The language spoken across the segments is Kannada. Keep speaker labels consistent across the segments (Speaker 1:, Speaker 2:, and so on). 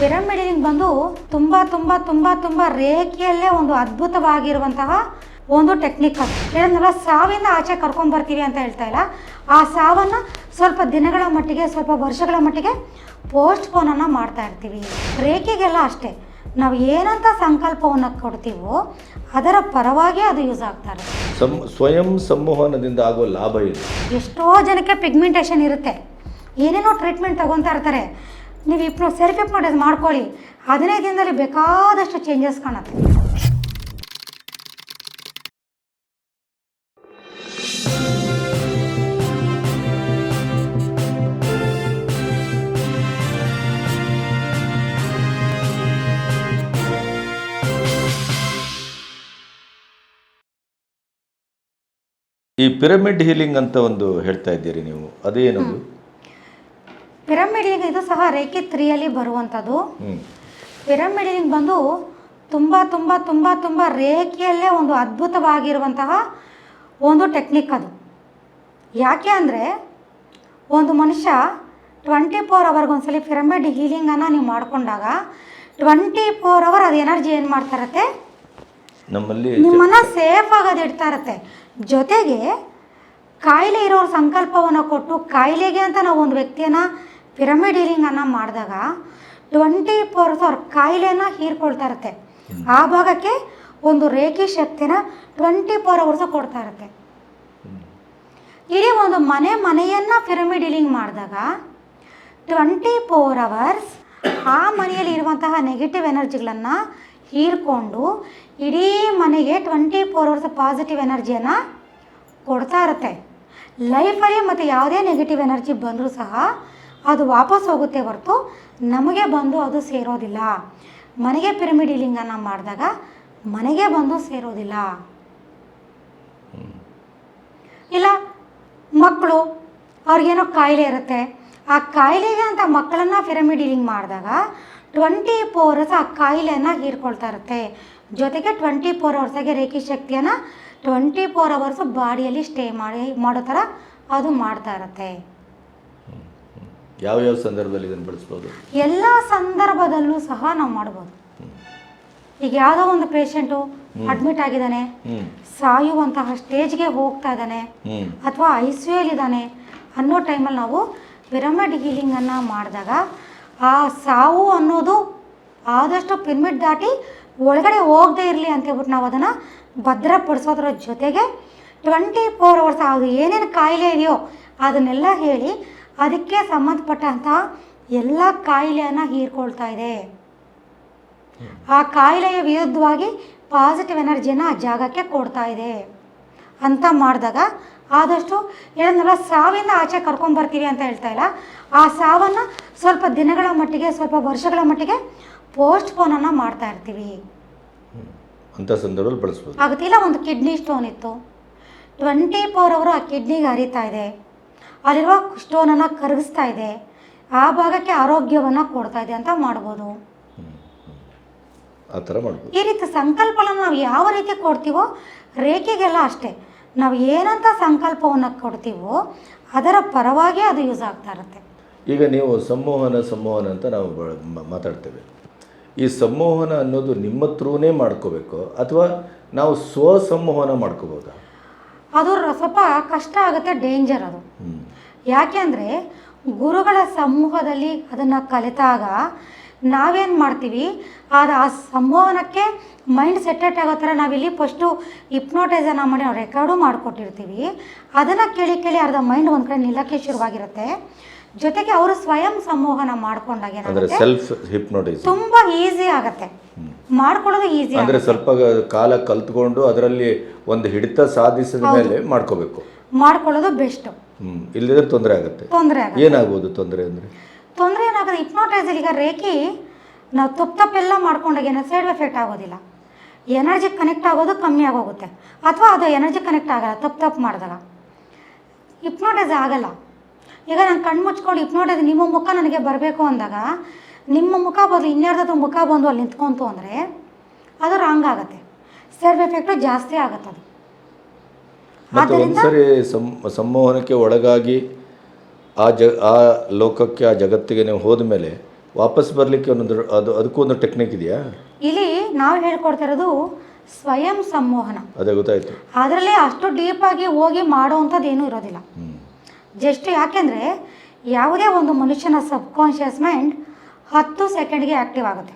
Speaker 1: ಪಿರಮಿಡ್ ಬಂದು ತುಂಬ ತುಂಬ ತುಂಬ ತುಂಬ ರೇಖೆಯಲ್ಲೇ ಒಂದು ಅದ್ಭುತವಾಗಿರುವಂತಹ ಒಂದು ಟೆಕ್ನಿಕ್ ಏನಂದ್ರೆ ಸಾವಿಂದ ಆಚೆ ಕರ್ಕೊಂಡ್ ಬರ್ತೀವಿ ಅಂತ ಹೇಳ್ತಾ ಇಲ್ಲ. ಆ ಸಾವನ್ನು ಸ್ವಲ್ಪ ದಿನಗಳ ಮಟ್ಟಿಗೆ ಸ್ವಲ್ಪ ವರ್ಷಗಳ ಮಟ್ಟಿಗೆ ಪೋಸ್ಟ್ ಪೋನನ್ನು ಮಾಡ್ತಾ ಇರ್ತೀವಿ. ರೇಖೆಗೆಲ್ಲ ಅಷ್ಟೇ. ನಾವು ಏನಂತ ಸಂಕಲ್ಪವನ್ನು ಕೊಡ್ತೀವೋ ಅದರ ಪರವಾಗಿ ಅದು ಯೂಸ್ ಆಗ್ತಾ
Speaker 2: ಸ್ವಯಂ ಸಂಮೋಹನದಿಂದ ಆಗುವ ಲಾಭ ಇದೆ
Speaker 1: ಎಷ್ಟೋ ಜನಕ್ಕೆ ಪಿಗ್ಮೆಂಟೇಷನ್ ಇರುತ್ತೆ. ಏನೇನೋ ಟ್ರೀಟ್ಮೆಂಟ್ ತಗೊತಾ ಇರ್ತಾರೆ. ನೀವು ಇಬ್ಬರು ಸೆಲ್ಫ್ ಮಾಡೋದು ಮಾಡ್ಕೊಳ್ಳಿ. ಹದಿನೈದು ದಿನದಲ್ಲಿ ಬೇಕಾದಷ್ಟು ಚೇಂಜಸ್ ಕಾಣುತ್ತೆ.
Speaker 2: ಈ ಪಿರಮಿಡ್ ಹೀಲಿಂಗ್ ಅಂತ ಒಂದು ಹೇಳ್ತಾ ಇದ್ದೀರಿ ನೀವು. ಅದೇನದು?
Speaker 1: ಪಿರಮಿಡ್ ಇದು ಸಹ ರೇಖೆ ತ್ರೀಯಲ್ಲಿ ಬರುವಂಥದ್ದು.
Speaker 2: ಬರುವಂತದ್ದು
Speaker 1: ಪಿರಮಿಡ್ ಬಂದು ತುಂಬ ತುಂಬ ತುಂಬ ತುಂಬ ರೇಖೆಯಲ್ಲೇ ಒಂದು ಅದ್ಭುತವಾಗಿರುವಂತಹ ಒಂದು ಟೆಕ್ನಿಕ್ ಅದು. ಯಾಕೆ ಅಂದರೆ ಒಂದು ಮನುಷ್ಯ ಟ್ವೆಂಟಿ ಫೋರ್ ಅವರ್ಗೊಂದ್ಸಲಿ ಪಿರಮಿಡ್ ಹೀಲಿಂಗನ್ನು ನೀವು ಮಾಡಿಕೊಂಡಾಗ ಟ್ವೆಂಟಿ ಫೋರ್ ಅವರ್ ಅದು ಎನರ್ಜಿ ಏನು ಮಾಡ್ತಾ ಇರತ್ತೆ?
Speaker 2: ನಮ್ಮಲ್ಲಿ
Speaker 1: ನಿಮ್ಮನ್ನ ಸೇಫ್ ಆಗೋದು ಇಡ್ತಾ ಇರತ್ತೆ. ಜೊತೆಗೆ ಕಾಯಿಲೆ ಇರೋರ ಸಂಕಲ್ಪವನ್ನು ಕೊಟ್ಟು ಕಾಯಿಲೆಗೆ ಅಂತ ನಾವು ಒಂದು ವ್ಯಕ್ತಿಯನ್ನ ಪಿರಮಿಡ್ ಹೀಲಿಂಗನ್ನು ಮಾಡಿದಾಗ ಟ್ವೆಂಟಿ ಫೋರ್ ಅವ್ರ ಕಾಯಿಲೆನ ಹೀರ್ಕೊಳ್ತಾ ಇರುತ್ತೆ. ಆ ಭಾಗಕ್ಕೆ ಒಂದು ರೇಖಿ ಶಕ್ತಿನ ಟ್ವೆಂಟಿ ಫೋರ್ ಅವರ್ಸ್ ಕೊಡ್ತಾ ಇರುತ್ತೆ. ಇಡೀ ಒಂದು ಮನೆ ಮನೆಯನ್ನು ಪಿರಮಿಡ್ ಹೀಲಿಂಗ್ ಮಾಡಿದಾಗ ಟ್ವೆಂಟಿ ಫೋರ್ ಅವರ್ಸ್ ಆ ಮನೆಯಲ್ಲಿ ಇರುವಂತಹ ನೆಗೆಟಿವ್ ಎನರ್ಜಿಗಳನ್ನು ಹೀರ್ಕೊಂಡು ಇಡೀ ಮನೆಗೆ ಟ್ವೆಂಟಿ ಫೋರ್ ಅವರ್ಸ್ ಪಾಸಿಟಿವ್ ಎನರ್ಜಿಯನ್ನು ಕೊಡ್ತಾ ಇರುತ್ತೆ. ಲೈಫಲ್ಲಿ ಮತ್ತು ಯಾವುದೇ ನೆಗೆಟಿವ್ ಎನರ್ಜಿ ಬಂದರೂ ಸಹ ಅದು ವಾಪಸ್ ಹೋಗುತ್ತೆ ಹೊರತು ನಮಗೆ ಬಂದು ಅದು ಸೇರೋದಿಲ್ಲ. ಮನೆಗೆ ಪಿರಮಿಡ್ ಇಲಿಂಗನ ಮಾಡಿದಾಗ ಮನೆಗೆ ಬಂದು ಸೇರೋದಿಲ್ಲ. ಇಲ್ಲ ಮಕ್ಕಳು ಅವ್ರಿಗೇನೋ ಕಾಯಿಲೆ ಇರುತ್ತೆ. ಆ ಕಾಯಿಲೆಗೆ ಅಂತ ಮಕ್ಕಳನ್ನ ಪಿರಮಿಡ್ ಇಲಿಂಗ್ ಮಾಡಿದಾಗ ಟ್ವೆಂಟಿ ಫೋರ್ ಅವರ್ಸ್ ಆ ಕಾಯಿಲೆಯನ್ನು ಹೀರ್ಕೊಳ್ತಾ ಇರುತ್ತೆ. ಜೊತೆಗೆ ಟ್ವೆಂಟಿ ಫೋರ್ ಅವರ್ಸಾಗೆ ರೇಖಿ ಶಕ್ತಿಯನ್ನು ಟ್ವೆಂಟಿ ಫೋರ್ ಅವರ್ಸ್ ಬಾಡಿಯಲ್ಲಿ ಸ್ಟೇ ಮಾಡಿ, ಮಾಡೋ ಥರ ಅದು ಮಾಡ್ತಾ ಇರುತ್ತೆ.
Speaker 2: ಯಾವ ಯಾವ ಸಂದರ್ಭದಲ್ಲಿ ಇದನ್ನು ಬಳಸ್ಬೋದು?
Speaker 1: ಎಲ್ಲ ಸಂದರ್ಭದಲ್ಲೂ ಸಹ ನಾವು ಮಾಡ್ಬೋದು. ಈಗ ಯಾವುದೋ ಒಂದು ಪೇಷಂಟು ಅಡ್ಮಿಟ್ ಆಗಿದ್ದಾನೆ ಸಾಯುವಂತಹ ಸ್ಟೇಜ್ಗೆ ಹೋಗ್ತಾ ಇದ್ದಾನೆ ಅಥವಾ ಐ ಸಿ ಇದ್ದಾನೆ ಅನ್ನೋ ಟೈಮಲ್ಲಿ ನಾವು ಪಿರಮಿಡ್ ಹೀಲಿಂಗನ್ನು ಮಾಡಿದಾಗ ಆ ಸಾವು ಅನ್ನೋದು ಆದಷ್ಟು ಪಿರಮಿಡ್ ದಾಟಿ ಒಳಗಡೆ ಹೋಗದೇ ಇರಲಿ ಅಂತ ಹೇಳ್ಬಿಟ್ಟು ನಾವು ಅದನ್ನು ಭದ್ರಪಡಿಸೋದ್ರ ಜೊತೆಗೆ ಟ್ವೆಂಟಿ ಫೋರ್ ಅವರ್ಸ್ ಅದು ಏನೇನು ಕಾಯಿಲೆ ಇದೆಯೋ ಅದನ್ನೆಲ್ಲ ಹೇಳಿ ಅದಕ್ಕೆ ಸಂಬಂಧಪಟ್ಟಂಥ ಎಲ್ಲ ಕಾಯಿಲೆಯನ್ನು ಹೀರ್ಕೊಳ್ತಾ ಇದೆ. ಆ ಕಾಯಿಲೆಯ ವಿರುದ್ಧವಾಗಿ ಪಾಸಿಟಿವ್ ಎನರ್ಜಿನ ಆ ಜಾಗಕ್ಕೆ ಕೊಡ್ತಾ ಇದೆ. ಅಂತ ಮಾಡಿದಾಗ ಆದಷ್ಟು ಏನಂದ್ರೆ ಸಾವಿಂದ ಆಚೆ ಕರ್ಕೊಂಡ್ ಬರ್ತೀವಿ ಅಂತ ಹೇಳ್ತಾ ಇಲ್ಲ. ಆ ಸಾವನ್ನು ಸ್ವಲ್ಪ ದಿನಗಳ ಮಟ್ಟಿಗೆ ಸ್ವಲ್ಪ ವರ್ಷಗಳ ಮಟ್ಟಿಗೆ ಪೋಸ್ಟ್ ಪೋನನ್ನು ಮಾಡ್ತಾ ಇರ್ತೀವಿ.
Speaker 2: ಅಂತ ಸಂದರ್ಭದಲ್ಲಿ ಬಳಸ್ಬೋದು.
Speaker 1: ಆಗುತ್ತಿಲ್ಲ ಒಂದು ಕಿಡ್ನಿ ಸ್ಟೋನ್ ಇತ್ತು. ಟ್ವೆಂಟಿ ಫೋರ್ ಅವರು ಆ ಕಿಡ್ನಿಗೆ ಹರಿತಾ ಇದೆ. ಅಲ್ಲಿರುವ ಕುಷ್ಠವನ್ನು ಕರಗಿಸ್ತಾ ಇದೆ. ಆ ಭಾಗಕ್ಕೆ ಆರೋಗ್ಯವನ್ನು ಕೊಡ್ತಾ ಇದೆ ಅಂತ ಮಾಡ್ಬೋದು.
Speaker 2: ಆ ಥರ ಮಾಡ್ಬೋದು.
Speaker 1: ಈ ರೀತಿ ಸಂಕಲ್ಪನ ನಾವು ಯಾವ ರೀತಿ ಕೊಡ್ತೀವೋ ರೇಖೆಗೆಲ್ಲ ಅಷ್ಟೇ. ನಾವು ಏನಂತ ಸಂಕಲ್ಪವನ್ನು ಕೊಡ್ತೀವೋ ಅದರ ಪರವಾಗಿ ಅದು ಯೂಸ್ ಆಗ್ತಾ ಇರುತ್ತೆ.
Speaker 2: ಈಗ ನೀವು ಸಂಮೋಹನ ಸಂಮೋಹನ ಅಂತ ನಾವು ಮಾತಾಡ್ತೇವೆ. ಈ ಸಂಮೋಹನ ಅನ್ನೋದು ನಿಮ್ಮ ಹತ್ರನೇ ಮಾಡ್ಕೋಬೇಕು ಅಥವಾ ನಾವು ಸ್ವ ಸಂಮೋಹನ ಮಾಡ್ಕೋಬೋದಾ?
Speaker 1: ಅದು ಸ್ವಲ್ಪ ಕಷ್ಟ ಆಗುತ್ತೆ ಡೇಂಜರ್ ಅದು. ಯಾಕೆ ಅಂದರೆ ಗುರುಗಳ ಸಮೂಹದಲ್ಲಿ ಅದನ್ನು ಕಲಿತಾಗ ನಾವೇನು ಮಾಡ್ತೀವಿ? ಆದ ಆ ಸಮೂಹನಕ್ಕೆ ಮೈಂಡ್ ಸೆಟೆಟ್ ಆಗೋ ಥರ ನಾವಿಲ್ಲಿ ಫಸ್ಟು ಹಿಪ್ನೋಟೈಸನ್ನು ಮಾಡಿ ನಾವು ರೆಕಾರ್ಡು ಮಾಡಿಕೊಟ್ಟಿರ್ತೀವಿ. ಅದನ್ನು ಕೇಳಿ ಕೇಳಿ ಅರ್ಧ ಮೈಂಡ್ ಒಂದು ಕಡೆ ನಿಲ್ಲಕ್ಕೆ ಶುರುವಾಗಿರುತ್ತೆ. ಜೊತೆಗೆ ಅವರು ಸ್ವಯಂ ಸಂಮೋಹನ ಮಾಡ್ಕೊಂಡಾಗ ತುಂಬ ಈಸಿ ಆಗತ್ತೆ. ಮಾಡ್ಕೊಳ್ಳೋದು ಈಸಿ
Speaker 2: ಅಂದ್ರೆ ಸ್ವಲ್ಪ ಕಾಲ ಕಲ್ತ್ಕೊಂಡು ಅದರಲ್ಲಿ ಒಂದು ಹಿಡಿತ ಸಾಧಿಸಿದ ಮೇಲೆ ಮಾಡ್ಕೋಬೇಕು.
Speaker 1: ಮಾಡ್ಕೊಳ್ಳೋದು ಬೆಸ್ಟು
Speaker 2: ಹ್ಮ್. ಇಲ್ಲದಿದ್ರೆ ತೊಂದರೆ ಆಗುತ್ತೆ.
Speaker 1: ತೊಂದರೆ ಆಗುತ್ತೆ.
Speaker 2: ಏನಾಗ್ಬೋದು ತೊಂದರೆ ಅಂದರೆ?
Speaker 1: ತೊಂದರೆ ಏನಾಗುತ್ತೆ? ಹಿಪ್ನೋಟೈಸರ್ ಈಗ ರೇಖಿ ನಾವು ತಪ್ಪು ತಪ್ಪೆಲ್ಲ ಮಾಡ್ಕೊಂಡಾಗ ಏನೋ ಸೈಡ್ ಎಫೆಕ್ಟ್ ಆಗೋದಿಲ್ಲ. ಎನರ್ಜಿ ಕನೆಕ್ಟ್ ಆಗೋದು ಕಮ್ಮಿ ಆಗೋಗುತ್ತೆ. ಅಥವಾ ಅದು ಎನರ್ಜಿ ಕನೆಕ್ಟ್ ಆಗಲ್ಲ ತಪ್ಪು ತಪ್ಪು ಮಾಡಿದಾಗ. ಇಪ್ನೋಟೈಸ್ ಆಗಲ್ಲ. ಈಗ ನಾನು ಕಣ್ಣು ಮುಚ್ಕೊಂಡು ಹಿಪ್ನೋಟೈಸ್ ನಿಮ್ಮ ಮುಖ ನನಗೆ ಬರಬೇಕು ಅಂದಾಗ ನಿಮ್ಮ ಮುಖ ಬದಲು ಇನ್ಯಾರ್ದಾದ್ರೂ ಮುಖ ಬಂದು ಅಲ್ಲಿ ನಿಂತ್ಕೊಂತು ಅಂದರೆ ಅದು ರಾಂಗ್ ಆಗುತ್ತೆ. ಸೈಡ್ ಎಫೆಕ್ಟು ಜಾಸ್ತಿ ಆಗುತ್ತೆ ಅದು
Speaker 2: ಮತ್ತೆ ಒಂದ್ಸರಿ ಸಂಮೋಹನಕ್ಕೆ ಒಳಗಾಗಿ ಆ ಜ ಆ ಲೋಕಕ್ಕೆ ಆ ಜಗತ್ತಿಗೆ ನೀವು ಹೋದ ಮೇಲೆ ವಾಪಸ್ ಬರಲಿಕ್ಕೆ ಒಂದೊಂದು ಅದು ಅದಕ್ಕೂ ಒಂದು ಟೆಕ್ನಿಕ್ ಇದೆಯಾ?
Speaker 1: ಇಲ್ಲಿ ನಾವು ಹೇಳ್ಕೊಡ್ತಾ ಇರೋದು ಸ್ವಯಂ ಸಂಮೋಹನ.
Speaker 2: ಅದೇ ಗೊತ್ತಾಯ್ತು.
Speaker 1: ಅದರಲ್ಲಿ ಅಷ್ಟು ಡೀಪಾಗಿ ಹೋಗಿ ಮಾಡೋವಂಥದ್ದು ಏನೂ ಇರೋದಿಲ್ಲ. ಜಸ್ಟ್ ಯಾಕೆಂದರೆ ಯಾವುದೇ ಒಂದು ಮನುಷ್ಯನ ಸಬ್ಕಾನ್ಷಿಯಸ್ ಮೈಂಡ್ ಹತ್ತು ಸೆಕೆಂಡ್ಗೆ ಆ್ಯಕ್ಟಿವ್ ಆಗುತ್ತೆ.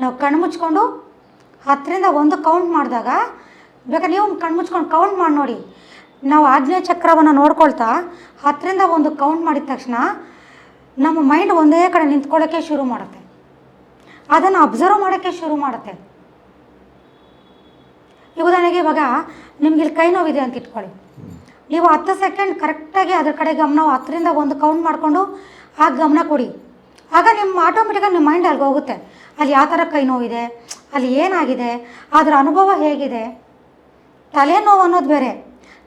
Speaker 1: ನಾವು ಕಣ್ಣು ಮುಚ್ಕೊಂಡು ಹತ್ತರಿಂದ ಒಂದು ಕೌಂಟ್ ಮಾಡಿದಾಗ ಬೇಕಾದ್ರೆ ನೀವು ಕಣ್ಣು ಮುಚ್ಕೊಂಡು ಕೌಂಟ್ ಮಾಡಿ ನೋಡಿ. ನಾವು ಆಜ್ಞೆ ಚಕ್ರವನ್ನು ನೋಡ್ಕೊಳ್ತಾ ಹತ್ತರಿಂದ ಒಂದು ಕೌಂಟ್ ಮಾಡಿದ ತಕ್ಷಣ ನಮ್ಮ ಮೈಂಡ್ ಒಂದೇ ಕಡೆ ನಿಂತ್ಕೊಳ್ಳೋಕ್ಕೆ ಶುರು ಮಾಡುತ್ತೆ. ಅದನ್ನು ಅಬ್ಸರ್ವ್ ಮಾಡೋಕ್ಕೆ ಶುರು ಮಾಡುತ್ತೆ. ಈಗ ಉದಾಹರಣೆಗೆ ಇವಾಗ ನಿಮ್ಗೆ ಇಲ್ಲಿ ಕೈ ನೋವಿದೆ ಅಂತ ಇಟ್ಕೊಳ್ಳಿ. ನೀವು ಹತ್ತು ಸೆಕೆಂಡ್ ಕರೆಕ್ಟಾಗಿ ಅದ್ರ ಕಡೆ ಗಮನ ಹತ್ತರಿಂದ ಒಂದು ಕೌಂಟ್ ಮಾಡಿಕೊಂಡು ಆ ಗಮನ ಕೊಡಿ. ಆಗ ನಿಮ್ಮ ಆಟೋಮೆಟಿಕಾಗಿ ನಿಮ್ಮ ಮೈಂಡ್ ಅಲ್ಲಿಗೆ ಹೋಗುತ್ತೆ. ಅಲ್ಲಿ ಯಾವ ಥರ ಕೈ ನೋವಿದೆ, ಅಲ್ಲಿ ಏನಾಗಿದೆ, ಅದರ ಅನುಭವ ಹೇಗಿದೆ. ತಲೆನೋವು ಅನ್ನೋದು ಬೇರೆ.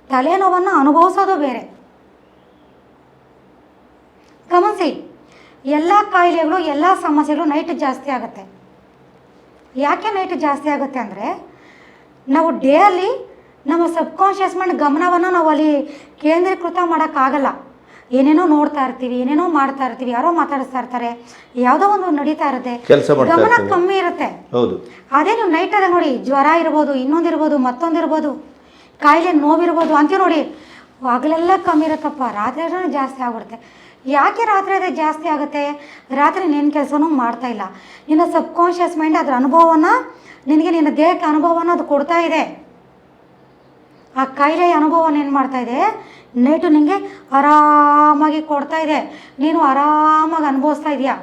Speaker 1: ತಲೆನೋವನ್ನು ಅನುಭವಿಸೋದು ಬೇರೆ. ಗಮನಿಸಿ, ಎಲ್ಲ ಕಾಯಿಲೆಗಳು, ಎಲ್ಲ ಸಮಸ್ಯೆಗಳು ನೈಟ್ ಜಾಸ್ತಿ ಆಗುತ್ತೆ. ಯಾಕೆ ನೈಟ್ ಜಾಸ್ತಿ ಆಗುತ್ತೆ ಅಂದರೆ, ನಾವು ಡೇ ಅಲ್ಲಿ ನಮ್ಮ ಸಬ್ಕಾನ್ಷಿಯಸ್ ಮೈಂಡ್ ಗಮನವನ್ನು ನಾವು ಅಲ್ಲಿ ಕೇಂದ್ರೀಕೃತ ಮಾಡೋಕ್ಕಾಗಲ್ಲ. ಏನೇನೋ ನೋಡ್ತಾ ಇರ್ತೀವಿ ಏನೇನೋ ಮಾಡ್ತಾ ಇರ್ತೀವಿ ಯಾರೋ ಮಾತಾಡಿಸ್ತಾ ಇರ್ತಾರೆ ಯಾವುದೋ ಒಂದು ನಡೀತಾ ಇರುತ್ತೆ. ಗಮನ ಕಮ್ಮಿ ಇರುತ್ತೆ.
Speaker 2: ಹೌದು.
Speaker 1: ಅದೇ ನೀವು ನೈಟ್ ಅದ ನೋಡಿ ಜ್ವರ ಇರ್ಬೋದು ಇನ್ನೊಂದಿರ್ಬೋದು ಮತ್ತೊಂದಿರ್ಬೋದು ಕಾಯಿಲೆ ನೋವಿರ್ಬೋದು ಅಂತ ನೋಡಿ ಹಗಲೆಲ್ಲ ಕಮ್ಮಿ ಇರುತ್ತಪ್ಪ. ರಾತ್ರಿ ಜಾಸ್ತಿ ಆಗ್ಬಿಡುತ್ತೆ. ಯಾಕೆ ರಾತ್ರಿ ಅದೇ ಜಾಸ್ತಿ ಆಗುತ್ತೆ? ರಾತ್ರಿ ನಿನ್ನ ಕೆಲಸನೂ ಮಾಡ್ತಾ ಇಲ್ಲ. ನಿನ್ನ ಸಬ್ಕಾನ್ಷಿಯಸ್ ಮೈಂಡ್ ಅದ್ರ ಅನುಭವನ ನಿನಗೆ ನಿನ್ನ ದೇಹಕ್ಕೆ ಅನುಭವನ ಅದು ಕೊಡ್ತಾ ಇದೆ. ಆ ಕಾಯಿಲೆಯ ಅನುಭವನ ಏನು ಮಾಡ್ತಾ ಇದೆ? ನೈಟು ನಿಮಗೆ ಆರಾಮಾಗಿ ಕೊಡ್ತಾ ಇದೆ. ನೀನು ಆರಾಮಾಗಿ ಅನುಭವಿಸ್ತಾ ಇದೆಯಾ?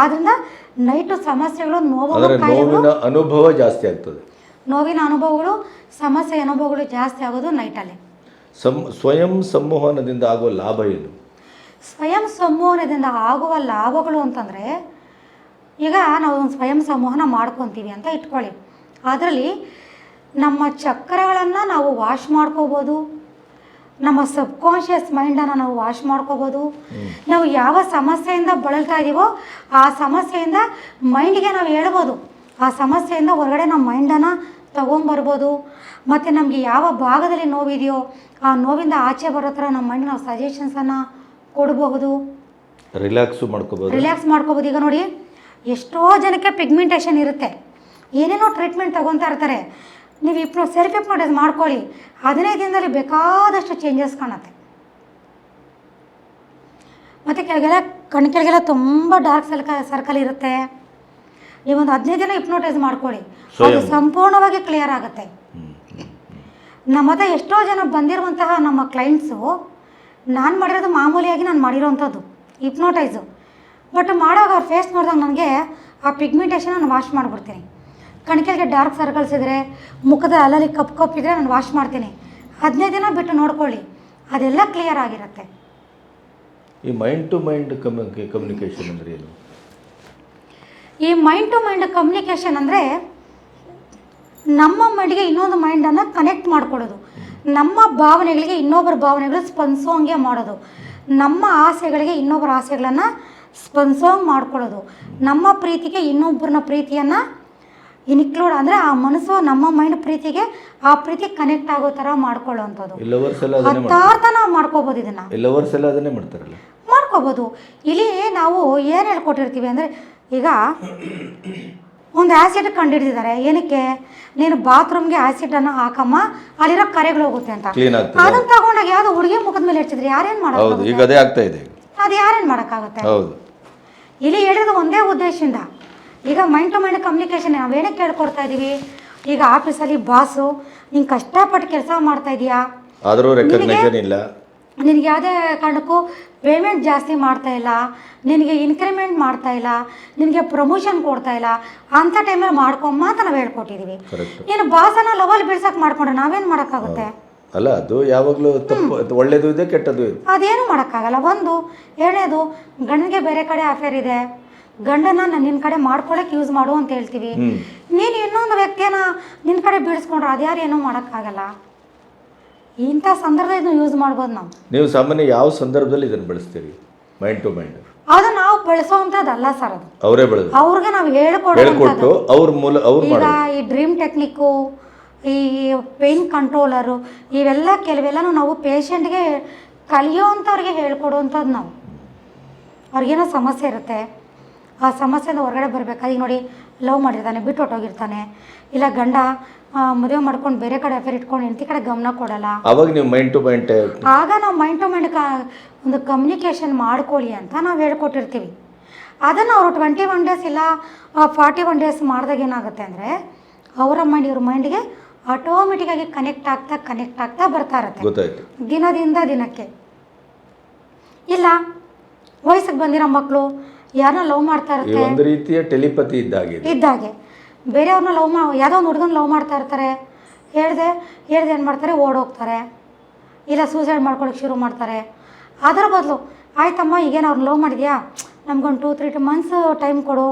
Speaker 1: ಆದ್ರಿಂದ ನೈಟು ಸಮಸ್ಯೆಗಳು
Speaker 2: ನೋವಿನ ಅನುಭವ ಜಾಸ್ತಿ ಆಗ್ತದೆ.
Speaker 1: ನೋವಿನ ಅನುಭವಗಳು ಸಮಸ್ಯೆ ಅನುಭವಗಳು ಜಾಸ್ತಿ ಆಗೋದು ನೈಟಲ್ಲಿ.
Speaker 2: ಸ್ವಯಂ ಸಂಮೋಹನದಿಂದ ಆಗುವ ಲಾಭ ಏನು?
Speaker 1: ಸ್ವಯಂ ಸಂಮೋಹನದಿಂದ ಆಗುವ ಲಾಭಗಳು ಅಂತಂದರೆ ಈಗ ನಾವು ಒಂದು ಸ್ವಯಂ ಸಂಮೋಹನ ಮಾಡ್ಕೊತೀವಿ ಅಂತ ಇಟ್ಕೊಳ್ಳಿ. ಅದರಲ್ಲಿ ನಮ್ಮ ಚಕ್ರಗಳನ್ನು ನಾವು ವಾಶ್ ಮಾಡ್ಕೋಬೋದು. ನಮ್ಮ ಸಬ್ಕಾನ್ಷಿಯಸ್ ಮೈಂಡನ್ನು ನಾವು ವಾಶ್ ಮಾಡ್ಕೋಬೋದು. ನಾವು ಯಾವ ಸಮಸ್ಯೆಯಿಂದ ಬಳಲ್ತಾ ಇದ್ದೀವೋ ಆ ಸಮಸ್ಯೆಯಿಂದ ಮೈಂಡ್ಗೆ ನಾವು ಹೇಳ್ಬೋದು. ಆ ಸಮಸ್ಯೆಯಿಂದ ಹೊರಗಡೆ ನಮ್ಮ ಮೈಂಡನ್ನು ತೊಗೊಂಬರ್ಬೋದು. ಮತ್ತು ನಮಗೆ ಯಾವ ಭಾಗದಲ್ಲಿ ನೋವಿದೆಯೋ ಆ ನೋವಿಂದ ಆಚೆ ಬರೋ ಥರ ನಮ್ಮ ಮೈಂಡ್ ನಾವು ಸಜೆಷನ್ಸನ್ನು ಕೊಡಬಹುದು.
Speaker 2: ರಿಲ್ಯಾಕ್ಸ್ ಮಾಡ್ಕೋಬೋದು.
Speaker 1: ರಿಲ್ಯಾಕ್ಸ್ ಮಾಡ್ಕೋಬೋದು. ಈಗ ನೋಡಿ ಎಷ್ಟೋ ಜನಕ್ಕೆ ಪಿಗ್ಮೆಂಟೇಷನ್ ಇರುತ್ತೆ. ಏನೇನೋ ಟ್ರೀಟ್ಮೆಂಟ್ ತೊಗೊತಾ ಇರ್ತಾರೆ. ನೀವು ಇಪ್ನೋ ಸೆಲ್ಫ್ ಹಿಪ್ನೋಟೈಸ್ ಮಾಡ್ಕೊಳ್ಳಿ. ಹದಿನೈದು ದಿನದಲ್ಲಿ ಬೇಕಾದಷ್ಟು ಚೇಂಜಸ್ ಕಾಣುತ್ತೆ. ಮತ್ತು ಕೆಳಗೆಲ್ಲ ಕಣ್ಣು ಕೆಳಗೆಲ್ಲ ತುಂಬ ಡಾರ್ಕ್ ಸರ್ಕ ಸರ್ಕಲ್ ಇರುತ್ತೆ. ನೀವೊಂದು ಹದಿನೈದು ದಿನ ಇಪ್ನೋಟೈಸ್ ಮಾಡ್ಕೊಳ್ಳಿ. ಅದು ಸಂಪೂರ್ಣವಾಗಿ ಕ್ಲಿಯರ್ ಆಗುತ್ತೆ. ನಮ್ಮ ಹತ್ರ ಎಷ್ಟೋ ಜನ ಬಂದಿರುವಂತಹ ನಮ್ಮ ಕ್ಲೈಂಟ್ಸು ನಾನು ಮಾಡಿರೋದು ಮಾಮೂಲಿಯಾಗಿ ನಾನು ಮಾಡಿರೋವಂಥದ್ದು ಇಪ್ನೋಟೈಸು ಬಟ್ ಮಾಡೋವಾಗ ಅವ್ರ ಫೇಸ್ ನೋಡಿದಾಗ ನನಗೆ ಆ ಪಿಗ್ಮೆಂಟೇಷನ್ ನಾನು ವಾಶ್ ಮಾಡಿಬಿಡ್ತೀನಿ. ಕಣ್ಕೆಲ್ಗೆ ಡಾರ್ಕ್ ಸರ್ಕಲ್ಸ್ ಇದ್ದರೆ ಮುಖದ ಅಲ್ಲಲ್ಲಿ ಕಪ್ಪು ಕಪ್ಪಿದ್ರೆ ನಾನು ವಾಶ್ ಮಾಡ್ತೀನಿ. ಹದಿನೈದು ದಿನ ಬಿಟ್ಟು ನೋಡ್ಕೊಳ್ಳಿ. ಅದೆಲ್ಲ ಕ್ಲಿಯರ್ ಆಗಿರುತ್ತೆ.
Speaker 2: ಈ mind to mind communication communication ಅಂದರೆ ಏನು?
Speaker 1: ಈ ಮೈಂಡ್ ಟು ಮೈಂಡ್ ಕಮ್ಯುನಿಕೇಷನ್ ಅಂದರೆ ನಮ್ಮ ಮೈಂಡ್ಗೆ ಇನ್ನೊಂದು ಮೈಂಡನ್ನು ಕನೆಕ್ಟ್ ಮಾಡ್ಕೊಳ್ಳೋದು. ನಮ್ಮ ಭಾವನೆಗಳಿಗೆ ಇನ್ನೊಬ್ಬರ ಭಾವನೆಗಳು ಸ್ಪಂದಿಸೋಂಗೆ ಮಾಡೋದು. ನಮ್ಮ ಆಸೆಗಳಿಗೆ ಇನ್ನೊಬ್ಬರ ಆಸೆಗಳನ್ನು ಸ್ಪಂದಿಸೋಂಗೆ ಮಾಡ್ಕೊಳ್ಳೋದು. ನಮ್ಮ ಪ್ರೀತಿಗೆ ಇನ್ನೊಬ್ಬರನ್ನ ಪ್ರೀತಿಯನ್ನು ಇನ್ಕ್ಲೂಡ್ ಅಂದರೆ ಆ ಮನಸ್ಸು ನಮ್ಮ ಮೈಂಡ್ ಪ್ರೀತಿಗೆ ಆ ಪ್ರೀತಿ ಕನೆಕ್ಟ್ ಆಗೋ ಥರ ಮಾಡ್ಕೊಳ್ಳೋವಂಥದ್ದು
Speaker 2: ಲವರ್ಸ್ ಎಲ್ಲ ಅದನ್ನೇ ಮಾಡ್ತಾರೆ.
Speaker 1: ಹತ್ತಾರ್ಥ ನಾವು ಮಾಡ್ಕೋಬೋದು ಇದನ್ನು.
Speaker 2: ಲವರ್ಸ್ ಎಲ್ಲ ಅದನ್ನೇ ಮಾಡ್ತಾರಲ್ಲ?
Speaker 1: ಮಾಡ್ಕೋಬೋದು. ಇಲ್ಲಿ ನಾವು ಏನು ಹೇಳ್ಕೊಟ್ಟಿರ್ತೀವಿ ಅಂದರೆ ಈಗ ಒಂದು ಆ್ಯಸಿಡ್ ಕಂಡುಹಿಡಿದಿದ್ದಾರೆ ಏನಕ್ಕೆ? ನೀನು ಬಾತ್ರೂಮ್ಗೆ ಆ್ಯಸಿಡನ್ನು ಹಾಕಮ್ಮ ಅಲ್ಲಿರೋ ಕರೆಗಳು ಹೋಗುತ್ತೆ ಅಂತ.
Speaker 2: ಕ್ಲೀನ್ ಆಗ್ತದೆ.
Speaker 1: ಅದನ್ನು ತಗೊಂಡಾಗ ಯಾವ್ದು ಹುಡುಗಿ ಮುಖದ ಮೇಲೆ ಹೆಚ್ಚಿದ್ರೆ ಯಾರೇನು
Speaker 2: ಹೌದು ಈಗ
Speaker 1: ಮಾಡೋದು
Speaker 2: ಅದೇ ಆಗ್ತಾ ಇದೆ.
Speaker 1: ಅದು ಯಾರೇನು ಮಾಡೋಕ್ಕಾಗುತ್ತೆ
Speaker 2: ಹೌದು.
Speaker 1: ಇಲ್ಲಿ ಹೇಳಿರೋದು ಒಂದೇ ಉದ್ದೇಶದಿಂದ. ಈಗ ಮೈಂಡ್ ಟು ಮೈಂಡ್ ಕಮ್ಯುನಿಕೇಷನ್ ನಾವೇನಕ್ಕೆ ಕೇಳ್ಕೊಡ್ತಾ ಇದ್ದೀವಿ ಈಗ ಆಫೀಸಲ್ಲಿ ಬಾಸು ನೀನು ಕಷ್ಟಪಟ್ಟು ಕೆಲಸ ಮಾಡ್ತಾ ಇದೀಯಾ?
Speaker 2: ಆದರೂ ರೆಕಗ್ನೇಷನ್ ಇಲ್ಲ.
Speaker 1: ನಿನಗೆ ಯಾವುದೇ ಕಾರಣಕ್ಕೂ ಪೇಮೆಂಟ್ ಜಾಸ್ತಿ ಮಾಡ್ತಾ ಇಲ್ಲ. ನಿನಗೆ ಇನ್ಕ್ರಿಮೆಂಟ್ ಮಾಡ್ತಾ ಇಲ್ಲ. ನಿನಗೆ ಪ್ರಮೋಷನ್ ಕೊಡ್ತಾ ಇಲ್ಲ. ಅಂಥ ಟೈಮಲ್ಲಿ ಮಾಡ್ಕೊಂಬ ಅಂತ ನಾವು ಹೇಳ್ಕೊಟ್ಟಿದ್ದೀವಿ ನೀನು ಬಾಸನ ಲವಲ್ ಬಿಡ್ಸಕ್ಕೆ ಮಾಡ್ಕೊಂಡ್ರೆ ನಾವೇನು ಮಾಡೋಕ್ಕಾಗುತ್ತೆ?
Speaker 2: ಅಲ್ಲ ಅದು ಯಾವಾಗಲೂ ತಪ್ಪು. ಒಳ್ಳೇದು ಇದೆ ಕೆಟ್ಟದ್ದು ಇದೆ.
Speaker 1: ಅದೇನು ಮಾಡೋಕ್ಕಾಗಲ್ಲ. ಒಂದು ಎರಡನೇದು ಗಂಡನಿಗೆ ಬೇರೆ ಕಡೆ ಅಫೇರ್ ಇದೆ. ಗಂಡನ ನಾನು ನಿನ್ನ ಕಡೆ ಮಾಡ್ಕೊಳಕ್ಕೆ ಯೂಸ್ ಮಾಡು ಅಂತ ಹೇಳ್ತೀವಿ. ನೀನು ಇನ್ನೊಂದು ವ್ಯಕ್ತಿಯನ್ನ ನಿನ್ನ ಕಡೆ ಬಿಡಿಸ್ಕೊಂಡ್ರೆ ಅದ್ಯಾರು ಏನೂ ಮಾಡೋಕ್ಕಾಗಲ್ಲ? ಇಂಥ ಇದನ್ನ ಯೂಸ್ ಮಾಡ್ಬೋದು ನಾವು.
Speaker 2: ನೀವು ಸಾಮಾನ್ಯ ಯಾವ ಸಂದರ್ಭದಲ್ಲಿ ಇದನ್ನು ಬಳಸ್ತೀರಿ? ಮೈಂಡ್ ಟು ಮೈಂಡ್
Speaker 1: ಅದು ನಾವು ಬೆಳೆಸೋವಂಥದ್ದಲ್ಲ ಸರ್ ಅದು.
Speaker 2: ಅವರೇ ಬೆಳೆದು.
Speaker 1: ಅವ್ರಿಗೆ ನಾವು
Speaker 2: ಹೇಳ್ಕೊಟ್ಟು ಅವ್ರ ಮೂಲ ಅವ್ರು
Speaker 1: ಈಗ
Speaker 2: ಮಾಡೋದು.
Speaker 1: ಈ ಡ್ರೀಮ್ ಟೆಕ್ನಿಕ್ಕು ಈ ಪೇನ್ ಕಂಟ್ರೋಲರು ಇವೆಲ್ಲ ಕೆಲವೆಲ್ಲನೂ ನಾವು ಪೇಷಂಟ್ಗೆ ಕಲಿಯೋವಂಥವ್ರಿಗೆ ಹೇಳ್ಕೊಡುವಂಥದ್ದು ನಾವು. ಅವ್ರಿಗೇನೋ ಸಮಸ್ಯೆ ಇರುತ್ತೆ. ಆ ಸಮಸ್ಯೆಯಿಂದ ಹೊರಗಡೆ ಬರಬೇಕಾದ್ರೆ ಈಗ ನೋಡಿ ಲವ್ ಮಾಡಿರ್ತಾನೆ ಬಿಟ್ಟು ಹೊಟ್ಟೋಗಿರ್ತಾನೆ ಇಲ್ಲ ಗಂಡ ಮದುವೆ ಮಾಡ್ಕೊಂಡು ಬೇರೆ ಕಡೆ ಅಫೇರ್ ಇಟ್ಕೊಂಡು ಹೆಂಡತಿ ಕಡೆ ಗಮನ ಕೊಡಲ್ಲ.
Speaker 2: ಅವಾಗ ನೀವು ಮೈಂಡ್ ಟು ಮೈಂಡ್
Speaker 1: ಆಗ ನಾವು ಮೈಂಡ್ ಟು ಮೈಂಡ್ ಒಂದು ಕಮ್ಯುನಿಕೇಷನ್ ಮಾಡ್ಕೊಳ್ಳಿ ಅಂತ ನಾವು ಹೇಳ್ಕೊಟ್ಟಿರ್ತೀವಿ. ಅದನ್ನು ಅವರು ಟ್ವೆಂಟಿ ಒನ್ ಡೇಸ್ ಇಲ್ಲ ಫಾರ್ಟಿ ಒನ್ ಡೇಸ್ ಮಾಡಿದಾಗ ಏನಾಗುತ್ತೆ ಅಂದರೆ ಅವರ ಮೈಂಡ್ ಇವ್ರ ಮೈಂಡ್ಗೆ ಆಟೋಮೆಟಿಕ್ಕಾಗಿ ಕನೆಕ್ಟ್ ಆಗ್ತಾ ಕನೆಕ್ಟ್ ಆಗ್ತಾ ಬರ್ತಾ ಇರುತ್ತೆ. ದಿನದಿಂದ ದಿನಕ್ಕೆ. ಇಲ್ಲ ವಯಸ್ಸಿಗೆ ಬಂದಿರೋ ಮಕ್ಕಳು ಯಾರನ್ನ ಲವ್ ಮಾಡ್ತಾ
Speaker 2: ಈ
Speaker 1: ಇರುತ್ತೆ
Speaker 2: ಒಂದು ರೀತಿಯ ಟೆಲಿಪತಿ ಇದ್ದಾಗಿದೆ
Speaker 1: ಇದ್ದಾಗೆ. ಬೇರೆಯವ್ರನ್ನ ಲವ್ ಮಾ ಯಾವುದೋ ಒಂದು ಹುಡುಗನ ಲವ್ ಮಾಡ್ತಾ ಇರ್ತಾರೆ. ಹೇಳ್ದೆ ಹೇಳ್ದೆ ಏನು ಮಾಡ್ತಾರೆ? ಓಡೋಗ್ತಾರೆ. ಇಲ್ಲ ಸೂಸೈಡ್ ಮಾಡ್ಕೊಳಕ್ಕೆ ಶುರು ಮಾಡ್ತಾರೆ. ಅದರ ಬದಲು ಆಯ್ತಮ್ಮ ಈಗೇನು ಅವ್ರನ್ನ ಲವ್ ಮಾಡಿದ್ಯಾ? ನಮ್ಗೊಂದು two three to months time ಕೊಡು.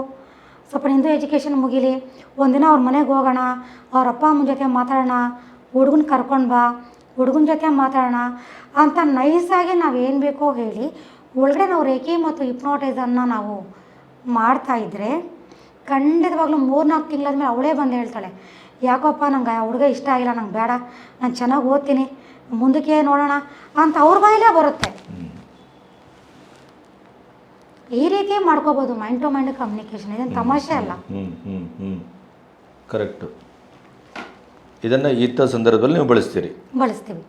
Speaker 1: ಸ್ವಲ್ಪ ನಿಂದು ಎಜುಕೇಷನ್ ಮುಗೀಲಿ. ಒಂದಿನ ಅವ್ರ ಮನೆಗೆ ಹೋಗೋಣ. ಅವ್ರ ಅಪ್ಪ ಅಮ್ಮನ ಜೊತೆ ಮಾತಾಡೋಣ. ಹುಡುಗನ ಕರ್ಕೊಂಡು ಬಾ. ಹುಡುಗನ ಜೊತೆ ಮಾತಾಡೋಣ. ಅಂತ ನೈಸಾಗಿ ನಾವು ಏನು ಬೇಕೋ ಹೇಳಿ ಒಳಗಡೆ ನಾವು ರೇಖೆ ಮತ್ತು ಹಿಪ್ನೋಟೈಸನ್ನು ನಾವು ಮಾಡ್ತಾ ಇದ್ದರೆ ಖಂಡಿತವಾಗ್ಲೂ ಮೂರ್ನಾಲ್ಕು ತಿಂಗಳಾದ್ಮೇಲೆ ಅವಳೇ ಬಂದು ಹೇಳ್ತಾಳೆ ಯಾಕಪ್ಪ ನಂಗೆ ಆ ಹುಡುಗ ಇಷ್ಟ ಆಗಿಲ್ಲ ನಂಗೆ ಬೇಡ ನಾನು ಚೆನ್ನಾಗಿ ಓದ್ತೀನಿ ಮುಂದಕ್ಕೆ ನೋಡೋಣ ಅಂತ ಅವ್ರ ಬಾಯಲ್ಲೇ ಬರುತ್ತೆ. ಈ ರೀತಿ ಮಾಡ್ಕೋಬೋದು ಮೈಂಡ್ ಟು ಮೈಂಡ್ ಕಮ್ಯುನಿಕೇಶನ್ ಇದೇನು ತಮಾಷೆ ಅಲ್ಲ.
Speaker 2: ಕರೆಕ್ಟು ಇದನ್ನು ಇಂಥ ಸಂದರ್ಭದಲ್ಲಿ ನೀವು ಬಳಸ್ತೀರಿ.
Speaker 1: ಬಳಸ್ತೀವಿ.